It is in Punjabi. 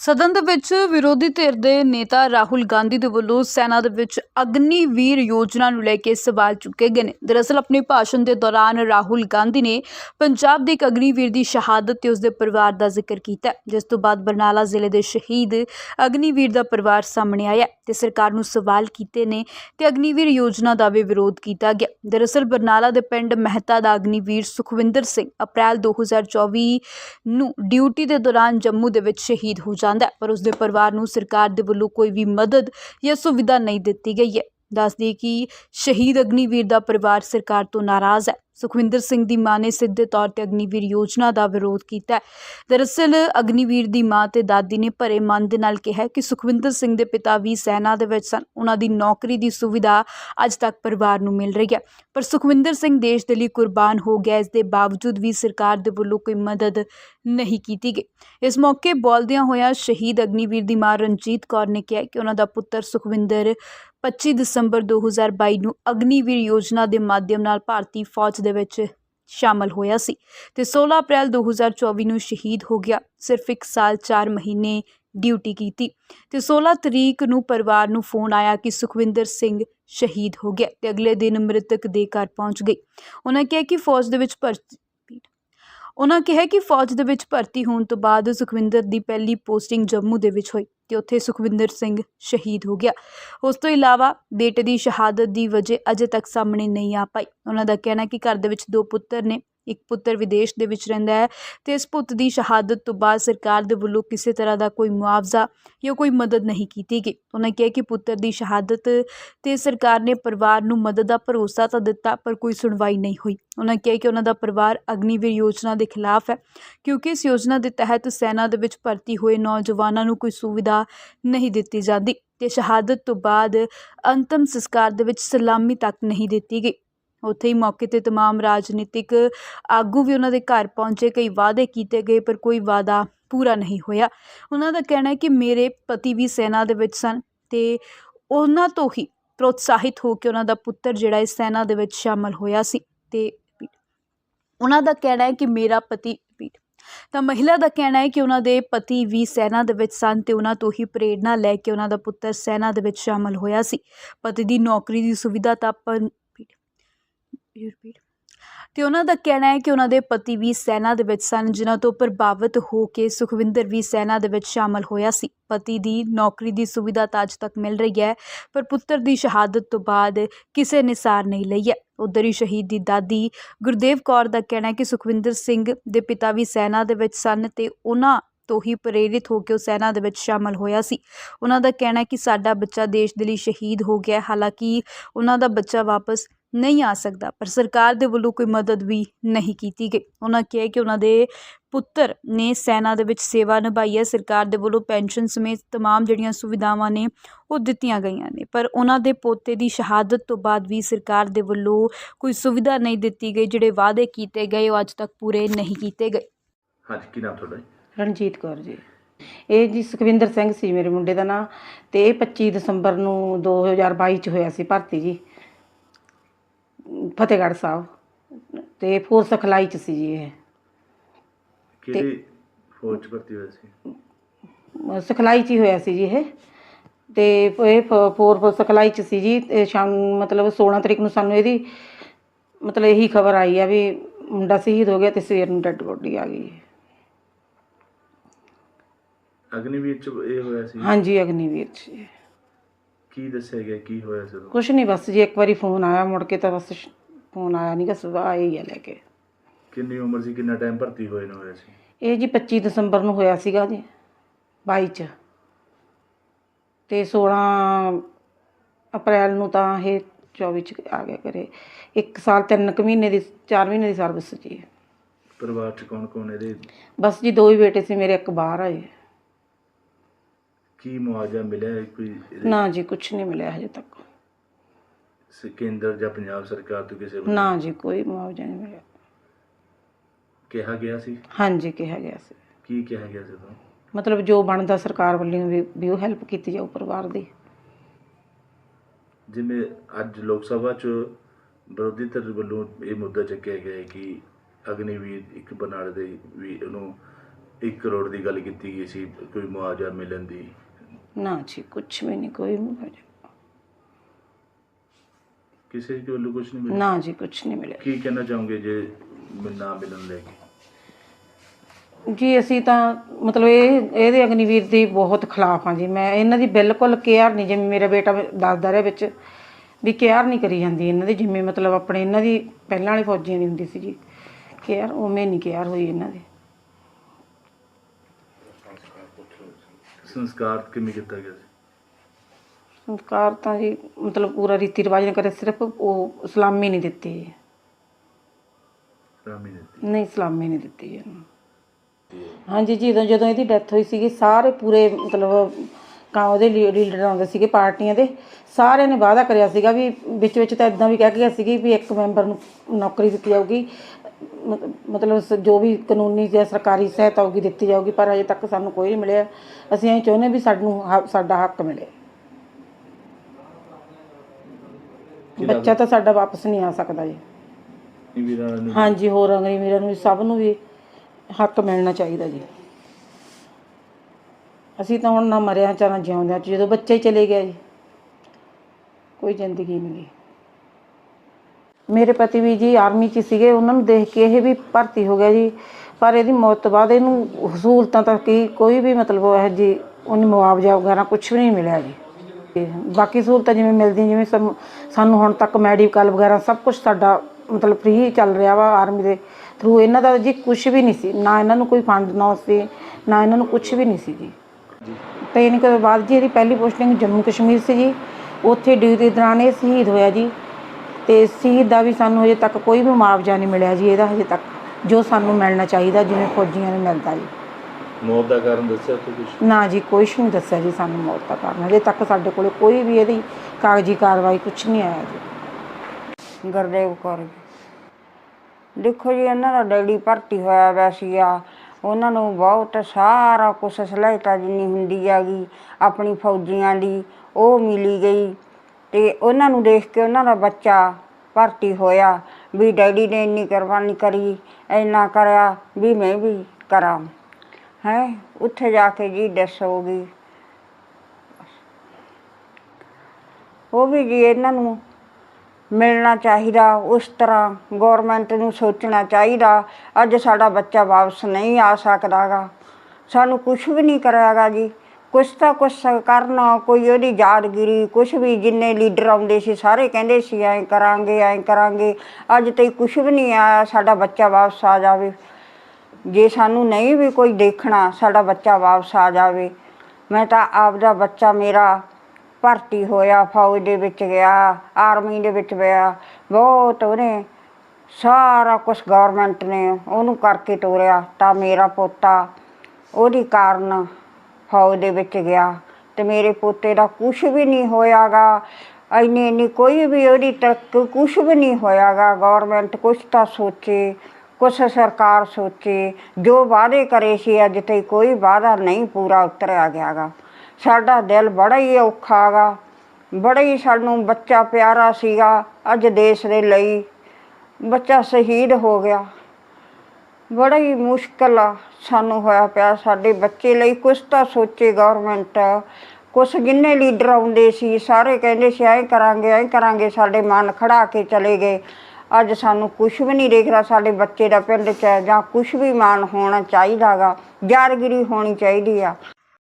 ਸਦਨ ਦੇ ਵਿੱਚ ਵਿਰੋਧੀ ਧਿਰ ਦੇ ਨੇਤਾ ਰਾਹੁਲ ਗਾਂਧੀ ਦੇ ਵੱਲੋਂ ਸੈਨਾ ਦੇ ਵਿੱਚ ਅਗਨੀਵੀਰ ਯੋਜਨਾ ਨੂੰ ਲੈ ਕੇ ਸਵਾਲ ਚੁੱਕੇ ਗਏ ਨੇ। ਦਰਅਸਲ ਆਪਣੇ ਭਾਸ਼ਣ ਦੇ ਦੌਰਾਨ ਰਾਹੁਲ ਗਾਂਧੀ ਨੇ ਪੰਜਾਬ ਦੇ ਇੱਕ ਅਗਨੀਵੀਰ ਦੀ ਸ਼ਹਾਦਤ ਤੇ ਉਸਦੇ ਪਰਿਵਾਰ ਦਾ ਜ਼ਿਕਰ ਕੀਤਾ। ਜਿਸ ਤੋਂ ਬਾਅਦ ਬਰਨਾਲਾ ਜ਼ਿਲ੍ਹੇ ਦੇ ਸ਼ਹੀਦ ਅਗਨੀਵੀਰ ਦਾ ਪਰਿਵਾਰ ਸਾਹਮਣੇ ਆਇਆ ਹੈ ਤੇ ਸਰਕਾਰ ਨੂੰ ਸਵਾਲ ਕੀਤੇ ਨੇ ਤੇ ਅਗਨੀਵੀਰ ਯੋਜਨਾ ਦਾ ਵੀ ਵਿਰੋਧ ਕੀਤਾ ਗਿਆ। ਦਰਅਸਲ ਬਰਨਾਲਾ ਦੇ ਪਿੰਡ ਮਹਿਤਾ ਦਾ ਅਗਨੀਵੀਰ ਸੁਖਵਿੰਦਰ ਸਿੰਘ ਅਪ੍ਰੈਲ 2024 ਨੂੰ ਡਿਊਟੀ ਦੇ ਦੌਰਾਨ ਜੰਮੂ ਦੇ ਵਿੱਚ ਸ਼ਹੀਦ ਹੋ ਜਾਂਦਾ ਹੈ, ਪਰ ਉਸਦੇ ਪਰਿਵਾਰ ਨੂੰ ਸਰਕਾਰ ਦੇ ਵੱਲੋਂ ਕੋਈ ਵੀ ਮਦਦ ਜਾਂ ਸੁਵਿਧਾ ਨਹੀਂ ਦਿੱਤੀ ਗਈ ਹੈ। ਦੱਸਦੀ ਕਿ ਸ਼ਹੀਦ ਅਗਨੀਵੀਰ ਦਾ ਪਰਿਵਾਰ ਸਰਕਾਰ ਤੋਂ ਨਾਰਾਜ਼ ਹੈ। ਸੁਖਵਿੰਦਰ ਸਿੰਘ ਦੀ ਮਾਂ ਨੇ ਸਿੱਧੇ ਤੌਰ ਤੇ ਅਗਨੀਵੀਰ ਯੋਜਨਾ ਦਾ ਵਿਰੋਧ ਕੀਤਾ ਹੈ। ਦਰਅਸਲ, ਅਗਨੀਵੀਰ ਦੀ ਮਾਂ ਤੇ ਦਾਦੀ ਨੇ ਭਰੇ ਮਨ ਦੇ ਨਾਲ ਕਿਹਾ ਕਿ ਸੁਖਵਿੰਦਰ ਸਿੰਘ ਦੇ ਪਿਤਾ ਵੀ ਸੈਨਾ ਦੇ ਵਿੱਚ ਸਨ। ਉਹਨਾਂ ਦੀ ਨੌਕਰੀ ਦੀ ਸੁਵਿਧਾ ਅੱਜ ਤੱਕ ਪਰਿਵਾਰ ਨੂੰ ਮਿਲ ਰਹੀ ਹੈ। ਪਰ ਸੁਖਵਿੰਦਰ ਸਿੰਘ ਦੇਸ਼ ਦੇ ਲਈ ਕੁਰਬਾਨ ਹੋ ਗਿਆ, ਇਸ ਦੇ ਬਾਵਜੂਦ ਵੀ ਸਰਕਾਰ ਦੇ ਵੱਲੋਂ ਕੋਈ ਮਦਦ ਨਹੀਂ ਕੀਤੀ ਗਈ। ਇਸ ਮੌਕੇ ਬੋਲਦਿਆਂ ਹੋਇਆਂ ਸ਼ਹੀਦ ਅਗਨੀਵੀਰ ਦੀ ਮਾਂ ਰਣਜੀਤ ਕੌਰ ਨੇ ਕਿਹਾ ਕਿ ਉਹਨਾਂ ਦਾ ਪੁੱਤਰ ਸੁਖਵਿੰਦਰ 25 ਦਸੰਬਰ 2022 ਨੂੰ ਅਗਨੀਵੀਰ ਯੋਜਨਾ ਦੇ ਮਾਧਿਅਮ ਨਾਲ ਭਾਰਤੀ ਫੌਜ ਦੇ ਵਿੱਚ ਸ਼ਾਮਲ ਹੋਇਆ ਸੀ ਤੇ 16 ਅਪ੍ਰੈਲ 2024 ਨੂੰ ਸ਼ਹੀਦ ਹੋ ਗਿਆ, ਸਿਰਫ 1 ਸਾਲ 4 ਮਹੀਨੇ ਡਿਊਟੀ ਕੀਤੀ ਤੇ 16 ਤਰੀਕ ਨੂੰ ਪਰਿਵਾਰ ਨੂੰ ਫੋਨ ਆਇਆ ਕਿ ਸੁਖਵਿੰਦਰ ਸਿੰਘ ਸ਼ਹੀਦ ਹੋ ਗਿਆ ਤੇ ਅਗਲੇ ਦਿਨ ਮ੍ਰਿਤਕ ਦੇ ਘਰ ਪਹੁੰਚ ਗਈ ਉਹਨਾਂ ਕਿਹਾ ਕਿ ਫੌਜ ਦੇ ਵਿੱਚ ਭਰਤੀ ਉਹਨਾਂ ਕਿਹਾ ਕਿ ਫੌਜ ਦੇ ਵਿੱਚ ਭਰਤੀ ਹੋਣ ਤੋਂ ਬਾਅਦ ਸੁਖਵਿੰਦਰ ਦੀ ਪਹਿਲੀ ਪੋਸਟਿੰਗ ਜੰਮੂ ਦੇ ਵਿੱਚ ਹੋਈ। ਤੇ ਉੱਥੇ ਸੁਖਵਿੰਦਰ ਸਿੰਘ ਸ਼ਹੀਦ ਹੋ ਗਿਆ। ਉਸ ਤੋਂ ਇਲਾਵਾ ਬੇਟੇ ਦੀ ਸ਼ਹਾਦਤ ਦੀ ਵਜ੍ਹਾ ਅਜੇ ਤੱਕ ਸਾਹਮਣੇ ਨਹੀਂ ਆ ਪਾਈ। ਉਹਨਾਂ ਦਾ ਕਹਿਣਾ ਕਿ ਘਰ ਦੇ ਵਿੱਚ ਦੋ ਪੁੱਤਰ ਨੇ। ਇੱਕ ਪੁੱਤਰ ਵਿਦੇਸ਼ ਦੇ ਵਿੱਚ ਰਹਿੰਦਾ ਹੈ ਤੇ ਇਸ ਪੁੱਤ ਦੀ ਸ਼ਹਾਦਤ ਤੋਂ ਬਾਅਦ ਸਰਕਾਰ ਦੇ ਵੱਲੋਂ ਕਿਸੇ ਤਰ੍ਹਾਂ ਦਾ ਕੋਈ ਮੁਆਵਜ਼ਾ ਜਾਂ ਕੋਈ ਮਦਦ ਨਹੀਂ ਕੀਤੀ ਗਈ। ਉਹਨਾਂ ਕਿਹਾ ਕਿ ਪੁੱਤਰ ਦੀ ਸ਼ਹਾਦਤ ਤੇ ਸਰਕਾਰ ਨੇ ਪਰਿਵਾਰ ਨੂੰ ਮਦਦ ਦਾ ਭਰੋਸਾ ਤਾਂ ਦਿੱਤਾ, ਪਰ ਕੋਈ ਸੁਣਵਾਈ ਨਹੀਂ ਹੋਈ। ਉਹਨਾਂ ਕਿਹਾ ਕਿ ਉਹਨਾਂ ਦਾ ਪਰਿਵਾਰ ਅਗਨੀਵੀਰ ਯੋਜਨਾ ਦੇ ਖਿਲਾਫ ਹੈ, ਕਿਉਂਕਿ ਇਸ ਯੋਜਨਾ ਦੇ ਤਹਿਤ ਸੈਨਾ ਦੇ ਵਿੱਚ ਭਰਤੀ ਹੋਏ ਨੌਜਵਾਨਾਂ ਨੂੰ ਕੋਈ ਸੁਵਿਧਾ ਨਹੀਂ ਦਿੱਤੀ ਜਾਂਦੀ ਤੇ ਸ਼ਹਾਦਤ ਤੋਂ ਬਾਅਦ ਅੰਤਮ ਸੰਸਕਾਰ ਦੇ ਵਿੱਚ ਸਲਾਮੀ ਤੱਕ ਨਹੀਂ ਦਿੱਤੀ ਗਈ। ਉੱਥੇ ਹੀ ਮੌਕੇ ਤੇ तमाम ਰਾਜਨੀਤਿਕ ਆਗੂ ਵੀ ਉਹਨਾਂ ਦੇ ਘਰ ਪਹੁੰਚੇ ਕਈ ਵਾਅਦੇ ਕੀਤੇ ਗਏ ਪਰ ਕੋਈ ਵਾਅਦਾ ਪੂਰਾ ਨਹੀਂ ਹੋਇਆ ਉਹਨਾਂ ਦਾ ਕਹਿਣਾ ਹੈ ਕਿ ਮੇਰੇ ਪਤੀ ਵੀ ਸੈਨਾ ਦੇ ਵਿੱਚ ਸਨ ਤੇ ਉਹਨਾਂ ਤੋਂ ਹੀ ਪ੍ਰੋਤਸਾਹਿਤ ਹੋ ਕੇ ਉਹਨਾਂ ਦਾ ਪੁੱਤਰ ਜਿਹੜਾ ਇਸ ਸੈਨਾ ਦੇ ਵਿੱਚ ਸ਼ਾਮਲ ਹੋਇਆ ਸੀ ਤੇ ਉਹਨਾਂ ਦਾ ਕਹਿਣਾ ਹੈ ਕਿ ਮੇਰਾ ਪਤੀ ਤਾਂ ਮਹਿਲਾ ਦਾ ਕਹਿਣਾ ਹੈ ਕਿ ਉਹਨਾਂ ਦੇ ਪਤੀ ਵੀ ਸੈਨਾ ਦੇ ਵਿੱਚ ਸਨ ਤੇ ਉਹਨਾਂ ਤੋਂ ਹੀ ਪ੍ਰੇਰਣਾ ਲੈ ਕੇ ਉਹਨਾਂ ਦਾ ਪੁੱਤਰ ਸੈਨਾ ਦੇ ਵਿੱਚ ਸ਼ਾਮਲ ਹੋਇਆ ਸੀ ਪਤੀ ਦੀ ਨੌਕਰੀ ਦੀ ਸੁਵਿਧਾ ਤਾਂ ਆਪਾਂ ਤੇ ਉਹਨਾਂ ਦਾ ਕਹਿਣਾ ਹੈ ਕਿ ਉਹਨਾਂ ਦੇ ਪਤੀ ਵੀ ਸੈਨਾ ਦੇ ਵਿੱਚ ਸਨ, ਜਿਨ੍ਹਾਂ ਤੋਂ ਪ੍ਰਭਾਵਿਤ ਹੋ ਕੇ ਸੁਖਵਿੰਦਰ ਵੀ ਸੈਨਾ ਦੇ ਵਿੱਚ ਸ਼ਾਮਲ ਹੋਇਆ ਸੀ। ਪਤੀ ਦੀ ਨੌਕਰੀ ਦੀ ਸੁਵਿਧਾ ਤਾਂ ਅੱਜ ਤੱਕ ਮਿਲ ਰਹੀ ਹੈ, ਪਰ ਪੁੱਤਰ ਦੀ ਸ਼ਹਾਦਤ ਤੋਂ ਬਾਅਦ ਕਿਸੇ ਨੇ ਸਾਰ ਨਹੀਂ ਲਈ ਹੈ। ਉਧਰ ਹੀ ਸ਼ਹੀਦ ਦੀ ਦਾਦੀ ਗੁਰਦੇਵ ਕੌਰ ਦਾ ਕਹਿਣਾ ਹੈ ਕਿ ਸੁਖਵਿੰਦਰ ਸਿੰਘ ਦੇ ਪਿਤਾ ਵੀ ਸੈਨਾ ਦੇ ਵਿੱਚ ਸਨ ਤੇ ਉਹਨਾਂ ਤੋਂ ਹੀ ਪ੍ਰੇਰਿਤ ਹੋ ਕੇ ਉਹ ਸੈਨਾ ਦੇ ਵਿੱਚ ਸ਼ਾਮਲ ਹੋਇਆ ਸੀ। ਉਹਨਾਂ ਦਾ ਕਹਿਣਾ ਹੈ ਕਿ ਸਾਡਾ ਬੱਚਾ ਦੇਸ਼ ਦੇ ਲਈ ਸ਼ਹੀਦ ਹੋ ਗਿਆ ਹਾਲਾਂਕਿ ਉਹਨਾਂ ਦਾ ਬੱਚਾ ਵਾਪਸ ਨਹੀਂ ਆ ਸਕਦਾ ਪਰ ਸਰਕਾਰ ਦੇ ਵੱਲੋਂ ਕੋਈ ਮਦਦ ਵੀ ਨਹੀਂ ਕੀਤੀ ਗਈ ਉਹਨਾਂ ਕਿਹਾ ਕਿ ਉਹਨਾਂ ਦੇ ਪੁੱਤਰ ਨੇ ਸੈਨਾ ਦੇ ਵਿੱਚ ਸੇਵਾ ਨਿਭਾਈ ਹੈ ਸਰਕਾਰ ਦੇ ਵੱਲੋਂ ਪੈਨਸ਼ਨ ਸਮੇਤ तमाम ਜਿਹੜੀਆਂ ਸੁਵਿਧਾਵਾਂ ਨੇ ਉਹ ਦਿੱਤੀਆਂ ਗਈਆਂ ਨੇ ਪਰ ਉਹਨਾਂ ਦੇ ਪੋਤੇ ਦੀ ਸ਼ਹਾਦਤ ਤੋਂ ਬਾਅਦ ਵੀ ਸਰਕਾਰ ਦੇ ਵੱਲੋਂ ਕੋਈ ਸੁਵਿਧਾ ਨਹੀਂ ਦਿੱਤੀ ਗਈ ਜਿਹੜੇ ਵਾਅਦੇ ਕੀਤੇ ਗਏ ਉਹ ਅੱਜ ਤੱਕ ਪੂਰੇ ਨਹੀਂ ਕੀਤੇ ਗਏ ਹਾਂਜੀ ਕੀ ਨਾਮ ਤੁਹਾਡਾ ਜੀ? ਰਣਜੀਤ ਕੌਰ ਜੀ ਇਹ ਜੀ ਸੁਖਵਿੰਦਰ ਸਿੰਘ ਸੀ ਮੇਰੇ ਮੁੰਡੇ ਦਾ ਨਾਂ ਤੇ ਇਹ 25 ਦਸੰਬਰ ਨੂੰ 2022 ਚ ਹੋਇਆ ਸੀ ਭਰਤੀ ਜੀ ਫਤਿਹਗੜ੍ਹ ਸਾਹਿਬ ਤੇ ਫੋਰਸ ਸਿਖਲਾਈ ਚ ਸੀ ਜੀ ਇਹ। ਕਿਹੜੀ ਫੌਜ ਚ ਭਰਤੀ ਸੀ? ਅਹ ਸਿਖਲਾਈ ਚ ਹੀ ਹੋਇਆ ਸੀ ਜੀ ਇਹ। ਤੇ ਇਹ ਫ- ਫੋਰ ਸਿਖਲਾਈ ਚ ਸੀ ਜੀ ਤੇ ਸ਼ਾਮ ਮਤਲਬ 16 ਤਰੀਕ ਨੂੰ ਸਾਨੂੰ ਇਹਦੀ ਮਤਲਬ ਇਹੀ ਖਬਰ ਆਈ ਆ ਵੀ ਮੁੰਡਾ ਸ਼ਹੀਦ ਹੋ ਗਿਆ ਤੇ ਸਵੇਰ ਨੂੰ ਡੈੱਡ ਬੋਡੀ ਆ ਗਈ। ਅਗਨੀਵੀਰ ਚ ਇਹ ਹੋਇਆ ਸੀ ਹਾਂਜੀ ਅਗਨੀਵੀਰ ਚ ਜੀ। ਕੀ ਦੱਸਿਆ ਗਿਆ ਕੀ ਹੋਇਆ ਸੀ? ਉਦੋਂ ਕੁਛ ਨਹੀਂ ਬਸ ਜੀ ਇੱਕ ਵਾਰੀ ਫੋਨ ਆਇਆ ਮੁੜ ਕੇ ਤਾਂ ਬਸ ਫੋਨ ਆਇਆ ਨਹੀਂ ਕਿ ਸੁਬਾਹ ਆਏ ਹੀ ਆ ਲੈ ਕੇ। ਕਿੰਨੀ ਉਮਰ ਸੀ ਕਿੰਨਾ ਟਾਈਮ ਭਰਤੀ ਹੋਏ ਨੂੰ ਹੋਇਆ ਸੀ? ਇਹ ਜੀ 25 ਦਸੰਬਰ ਨੂੰ ਹੋਇਆ ਸੀਗਾ ਜੀ 22 ਚ। ਤੇ 16 ਅਪ੍ਰੈਲ ਨੂੰ ਤਾਂ ਇਹ 24 ਚ ਆ ਗਿਆ ਕਰੇ ਇੱਕ ਸਾਲ ਤਿੰਨ ਕੁ ਮਹੀਨੇ ਦੀ 4 ਮਹੀਨੇ ਦੀ ਸਰਵਿਸ ਜੀ ਪਰਿਵਾਰ ਚ ਕੌਣ ਕੌਣ ਇਹਦੇ? ਬਸ ਜੀ ਦੋ ਹੀ ਬੇਟੇ ਸੀ ਮੇਰੇ ਇੱਕ ਬਾਹਰ ਆਏ ਕੀ ਮੁਆਵਜ਼ਾ ਮਿਲਿਆ ਹੈ ਕੋਈ ਇਹਦੇ? ਨਾ ਜੀ ਕੁਝ ਨਹੀਂ ਮਿਲਿਆ ਹਜੇ ਤੱਕ। ਸ- ਕੇਂਦਰ ਜਾਂ ਪੰਜਾਬ ਸਰਕਾਰ ਤੋਂ ਕਿਸੇ ਵੱਲੋਂ? ਨਾ ਜੀ ਕੋਈ ਮੁਆਵਜ਼ਾ ਨਹੀਂ ਮਿਲਿਆ। ਕਿਹਾ ਗਿਆ ਸੀ? ਹਾਂਜੀ ਕਿਹਾ ਗਿਆ ਸੀ। ਕੀ ਕਿਹਾ ਗਿਆ ਸੀ ਉਦੋਂ? ਮਤਲਬ ਜੋ ਬਣਦਾ ਸਰਕਾਰ ਵੱਲੋਂ ਵੀ ਵੀ ਉਹ ਹੈਲਪ ਕੀਤੀ ਜਾਊ ਪਰਿਵਾਰ ਦੀ। ਜਿਵੇਂ ਅੱਜ ਲੋਕ ਸਭਾ ਚ ਵਿਰੋਧੀ ਧਿਰ ਵੱਲੋਂ ਇਹ ਮੁੱਦਾ ਚੱਕਿਆ ਗਿਆ ਹੈ ਕਿ ਅਗਨੀਵੀਰ ਇੱਕ ਬਰਨਾਲੇ ਦੇ ਵੀ ਉਹਨੂੰ 1 ਕਰੋੜ ਦੀ ਗੱਲ ਕੀਤੀ ਗਈ ਸੀ ਕੋਈ ਮੁਆਵਜ਼ਾ ਮਿਲਣ ਦੀ। ਨਾ ਜੀ ਕੁਛ ਵੀ ਨਹੀਂ ਕੋਈ ਮੁਆਵਜ਼ਾ। ਕਿਸੇ ਦੇ ਵੱਲੋਂ ਕੁਝ ਨਹੀਂ ਮਿਲਿਆ? ਨਾ ਜੀ ਕੁਛ ਨਹੀਂ ਮਿਲਿਆ। ਕੀ ਕਹਿਣਾ ਚਾਹੋਗੇ ਜੇ ਨਾ ਮਿਲਣ ਲੈ ਕੇ? ਜੀ ਅਸੀਂ ਤਾਂ ਮਤਲਬ ਇਹ ਇਹਦੇ ਅਗਨੀਵੀਰ ਦੇ ਬਹੁਤ ਖਿਲਾਫ ਹਾਂ ਜੀ। ਮੈਂ ਇਹਨਾਂ ਦੀ ਬਿਲਕੁਲ ਕੇਅਰ ਨਹੀਂ ਜਿਵੇਂ ਮੇਰਾ ਬੇਟਾ ਦੱਸਦਾ ਰਿਹਾ ਵਿੱਚ ਵੀ ਕੇਅਰ ਨਹੀਂ ਕਰੀ ਜਾਂਦੀ ਇਹਨਾਂ ਦੀ ਜਿਵੇਂ ਮਤਲਬ ਆਪਣੇ ਇਹਨਾਂ ਦੀ ਪਹਿਲਾਂ ਵਾਲੀ ਫੌਜੀਆਂ ਦੀ ਹੁੰਦੀ ਸੀ ਜੀ। ਕੇਅਰ ਉਵੇਂ ਨਹੀਂ ਕੇਅਰ ਹੋਈ ਇਹਨਾਂ ਦੀ। ਸੰਸਕਾਰ ਕਿਵੇਂ ਕੀਤਾ ਗਿਆ ਸੀ? ਸੰਸਕਾਰ ਤਾਂ ਜੀ ਮਤਲਬ ਪੂਰਾ ਰੀਤੀ ਰਿਵਾਜ ਨਾਲ ਕਰੇ ਸਿਰਫ ਉਹ ਸਲਾਮੀ ਨਹੀਂ ਦਿੱਤੀ। ਜੀ। ਰਾਮੀ ਨਹੀਂ ਸਲਾਮੀ ਨਹੀਂ ਦਿੱਤੀ ਇਹਨੂੰ। ਹਾਂਜੀ ਜਦੋਂ ਜਦੋਂ ਇਹਦੀ ਡੈਥ ਹੋਈ ਸੀਗੀ ਸਾਰੇ ਪੂਰੇ ਮਤਲਬ ਕਾ ਉਹਦੇ ਲੀ- ਲੀਡਰ ਆਉਂਦੇ ਸੀਗੇ ਪਾਰਟੀਆਂ ਦੇ ਸਾਰਿਆਂ ਨੇ ਵਾਅਦਾ ਕਰਿਆ ਸੀਗਾ ਵੀ ਵਿੱਚ ਵਿੱਚ ਤਾਂ ਇਦਾਂ ਵੀ ਕਹਿ ਕੇ ਗਿਆ ਸੀਗੀ ਵੀ ਇੱਕ ਮੈਂਬਰ ਨੂੰ ਨੌਕਰੀ ਦਿੱਤੀ ਜਾਊਗੀ ਮਤਲਬ ਸ- ਜੋ ਵੀ ਕਾਨੂੰਨੀ ਜਾਂ ਸਰਕਾਰੀ ਸਹਾਇਤਾ ਹੋਊਗੀ ਦਿੱਤੀ ਜਾਊਗੀ ਪਰ ਅਜੇ ਤੱਕ ਸਾਨੂੰ ਕੋਈ ਨਹੀਂ ਮਿਲਿਆ। ਅਸੀਂ ਇਹ ਚਾਹੁੰਦੇ ਵੀ ਸਾਨੂੰ ਹ- ਸਾਡਾ ਹੱਕ ਮਿਲੇ। ਬੱਚਾ ਤਾਂ ਸਾਡਾ ਵਾਪਸ ਨਹੀਂ ਆ ਸਕਦਾ ਜੀ। ਇਹ ਵੀਰਾਂ ਨੂੰ? ਹਾਂਜੀ ਹੋਰ ਅੰਗਰੀ ਵੀਰਾਂ ਨੂੰ ਵੀ ਸਭ ਨੂੰ ਵੀ ਹੱਕ ਮਿਲਣਾ ਚਾਹੀਦਾ ਜੀ। ਅਸੀਂ ਤਾਂ ਹੁਣ ਨਾ ਮਰਿਆ ਚਾਹ ਨਾ ਜਿਉਂਦਿਆਂ ਚ ਜਦੋਂ ਬੱਚਾ ਹੀ ਚਲੇ ਗਿਆ ਜੀ। ਕੋਈ ਜ਼ਿੰਦਗੀ ਨਹੀਂ ਗੀ। ਮੇਰੇ ਪਤੀ ਵੀ ਜੀ ਆਰਮੀ 'ਚ ਸੀਗੇ, ਉਹਨਾਂ ਨੂੰ ਦੇਖ ਕੇ ਇਹ ਵੀ ਭਰਤੀ ਹੋ ਗਿਆ ਜੀ। ਪਰ ਇਹਦੀ ਮੌਤ ਤੋਂ ਬਾਅਦ ਇਹਨੂੰ ਸਹੂਲਤਾਂ ਤਾਂ ਕੀ ਕੋਈ ਵੀ ਮਤਲਬ ਉਹ ਹੈ ਜੀ ਉਹਨੂੰ ਮੁਆਵਜ਼ਾ ਵਗੈਰਾ ਕੁਝ ਵੀ ਨਹੀਂ ਮਿਲਿਆ ਜੀ। ਤੇ ਬਾਕੀ ਸਹੂਲਤਾਂ ਜਿਵੇਂ ਮਿਲਦੀਆਂ, ਜਿਵੇਂ ਸਮ- ਸਾਨੂੰ ਹੁਣ ਤੱਕ ਮੈਡੀਕਲ ਵਗੈਰਾ ਸਭ ਕੁਝ ਸਾਡਾ ਮਤਲਬ ਫ੍ਰੀ ਚੱਲ ਰਿਹਾ ਵਾ ਆਰਮੀ ਦੇ ਥਰੂ ਇਹਨਾਂ ਦਾ ਜੀ ਕੁਝ ਵੀ ਨਹੀਂ ਸੀ, ਨਾ ਇਹਨਾਂ ਨੂੰ ਕੋਈ ਫੰਡ ਨਾ ਸੀ ਨਾ ਇਹਨਾਂ ਨੂੰ ਕੁਝ ਵੀ ਨਹੀਂ ਸੀ ਜੀ। ਟ੍ਰੇਨਿੰਗ ਤੋਂ ਬਾਅਦ ਜੀ ਇਹਦੀ ਪਹਿਲੀ ਪੋਸਟਿੰਗ ਜੰਮੂ ਕਸ਼ਮੀਰ ਸੀ ਜੀ। ਉੱਥੇ ਡਿਊਟੀ ਦੌਰਾਨ ਇਹ ਸ਼ਹੀਦ ਹੋਇਆ ਜੀ। ਤੇ ਸ਼ਹੀਦ ਦਾ ਵੀ ਸਾਨੂੰ ਹਜੇ ਤੱਕ ਕੋਈ ਵੀ ਮੁਆਵਜ਼ਾ ਨਹੀਂ ਮਿਲਿਆ ਜੀ ਇਹਦਾ ਹਜੇ ਤੱਕ ਜੋ ਸਾਨੂੰ ਮਿਲਣਾ ਚਾਹੀਦਾ ਜਿਵੇਂ ਫੌਜੀਆਂ ਨੂੰ ਮਿਲਦਾ ਜੀ। ਮੌਤ ਦਾ ਕਾਰਨ ਦੱਸਿਆ ਤੂੰ ਕੁਝ ਨਾ ਜੀ ਕੁਛ ਨਹੀਂ ਦੱਸਿਆ ਜੀ ਸਾਨੂੰ ਮੌਤ ਦਾ ਕਾਰਨ। ਹਜੇ ਤੱਕ ਸਾਡੇ ਕੋਲ ਕੋਈ ਵੀ ਇਹਦੀ ਕਾਗਜ਼ੀ ਕਾਰਵਾਈ ਕੁਛ ਨਹੀਂ ਆਇਆ ਜੀ। ਗੁਰਦੇਵ ਕੌਰ ਜੀ ਦੇਖੋ ਜੀ ਇਹਨਾਂ ਦਾ ਡੈਡੀ ਭਰਤੀ ਹੋਇਆ ਵੈ ਸੀਗਾ। ਉਹਨਾਂ ਨੂੰ ਬਹੁਤ ਸਾਰਾ ਕੁਛ ਸਹਾਇਤਾ ਜਿੰਨੀ ਹੁੰਦੀ ਹੈਗੀ ਆਪਣੀ ਫੌਜੀਆਂ ਦੀ ਉਹ ਮਿਲੀ ਗਈ। ਤੇ ਉਹਨਾਂ ਨੂੰ ਦੇਖ ਕੇ ਉਹਨਾਂ ਦਾ ਬੱਚਾ ਭਰਤੀ ਹੋਇਆ ਵੀ ਡੈਡੀ ਨੇ ਇੰਨੀ ਕੁਰਬਾਨੀ ਕਰੀ, ਇੰਨਾ ਕਰਿਆ ਵੀ ਮੈਂ ਵੀ ਕਰਾਂ। ਹੈ? ਉੱਥੇ ਜਾ ਕੇ ਜੀ ਡੈਸ ਹੋ ਗਈ। ਉਹ ਵੀ ਜੀ ਇਹਨਾਂ ਨੂੰ ਮਿਲਣਾ ਚਾਹੀਦਾ, ਉਸ ਤਰ੍ਹਾਂ ਗਵਰਨਮੈਂਟ ਨੂੰ ਸੋਚਣਾ ਚਾਹੀਦਾ, ਅੱਜ ਸਾਡਾ ਬੱਚਾ ਵਾਪਸ ਨਹੀਂ ਆ ਸਕਦਾਗਾ। ਸਾਨੂੰ ਕੁਝ ਵੀ ਨਹੀਂ ਕਰਿਆਗਾ ਜੀ। ਕੁਛ ਤਾਂ ਕੁਛ ਕਰਨਾ, ਕੋਈ ਉਹਦੀ ਯਾਦਗਿਰੀ, ਕੁਛ ਵੀ ਜਿੰਨੇ ਲੀਡਰ ਆਉਂਦੇ ਸੀ, ਸਾਰੇ ਕਹਿੰਦੇ ਸੀ, ਐਂ ਕਰਾਂਗੇ ਐਂ ਕਰਾਂਗੇ। ਅੱਜ ਤਾਈਂ ਕੁਛ ਵੀ ਨਹੀਂ ਆਇਆ, ਸਾਡਾ ਬੱਚਾ ਵਾਪਸ ਆ ਜਾਵੇ। ਜੇ ਸਾਨੂੰ ਨਹੀਂ ਵੀ ਕੋਈ ਦੇਖਣਾ, ਸਾਡਾ ਬੱਚਾ ਵਾਪਸ ਆ ਜਾਵੇ। ਮੈਂ ਤਾਂ ਆਪਦਾ ਬੱਚਾ ਮੇਰਾ ਭਰਤੀ ਹੋਇਆ, ਫੌਜ ਦੇ ਵਿੱਚ ਗਿਆ, ਆਰਮੀ ਦੇ ਵਿੱਚ ਗਿਆ ਬਹੁਤ ਉਹਨੇ ਸਾਰਾ ਕੁਝ ਗਵਰਨਮੈਂਟ ਨੇ ਉਹਨੂੰ ਕਰਕੇ ਤੋਰਿਆ, ਤਾਂ ਮੇਰਾ ਪੋਤਾ, ਉਹਦੀ ਕਾਰਨ ਫੌਜ ਦੇ ਵਿੱਚ ਗਿਆ ਤੇ ਮੇਰੇ ਪੋਤੇ ਦਾ ਕੁਝ ਵੀ ਨਹੀਂ ਹੋਇਆਗਾ। ਇੰਨੀ ਇੰਨੀ ਕੋਈ ਵੀ ਉਹਦੀ ਤੱਕ ਕੁਝ ਵੀ ਨਹੀਂ ਹੋਇਆਗਾ। ਗਵਰਨਮੈਂਟ ਕੁਝ ਤਾਂ ਸੋਚੇ, ਕੁਛ ਸਰਕਾਰ ਸੋਚੇ। ਜੋ ਵਾਅਦੇ ਕਰੇ ਸੀ ਅੱਜ ਤਾਈਂ ਕੋਈ ਵਾਅਦਾ ਨਹੀਂ ਪੂਰਾ ਉਤਰਿਆ ਗਿਆਗਾ। ਸਾਡਾ ਦਿਲ ਬੜਾ ਹੀ ਔਖਾ ਗਾ। ਬੜਾ ਹੀ ਸਾਨੂੰ ਬੱਚਾ ਪਿਆਰਾ ਸੀਗਾ ਅੱਜ ਦੇਸ਼ ਦੇ ਲਈ। ਬੱਚਾ ਸ਼ਹੀਦ ਹੋ ਗਿਆ। ਬੜਾ ਹੀ ਮੁਸ਼ਕਲ ਆ ਸਾਨੂੰ ਹੋਇਆ ਪਿਆ। ਸਾਡੇ ਬੱਚੇ ਲਈ ਕੁਛ ਤਾਂ ਸੋਚੇ ਗਵਰਨਮੈਂਟ ਕੁਛ ਜਿੰਨੇ ਲੀਡਰ ਆਉਂਦੇ ਸੀ, ਸਾਰੇ ਕਹਿੰਦੇ ਸੀ, ਐਂ ਕਰਾਂਗੇ ਐਂ ਕਰਾਂਗੇ। ਸਾਡੇ ਮਨ ਖੜਾ ਕੇ ਚਲੇ ਗਏ। ਅੱਜ ਸਾਨੂੰ ਕੁਛ ਵੀ ਨਹੀਂ ਦੇਖਦਾ ਸਾਡੇ ਬੱਚੇ ਦਾ ਪਿੰਡ 'ਚ ਜਾਂ ਕੁਛ ਵੀ ਮਾਨ ਹੋਣਾ ਚਾਹੀਦਾਗਾ ਯਾਦਗਿਰੀ ਹੋਣੀ ਚਾਹੀਦੀ ਆ।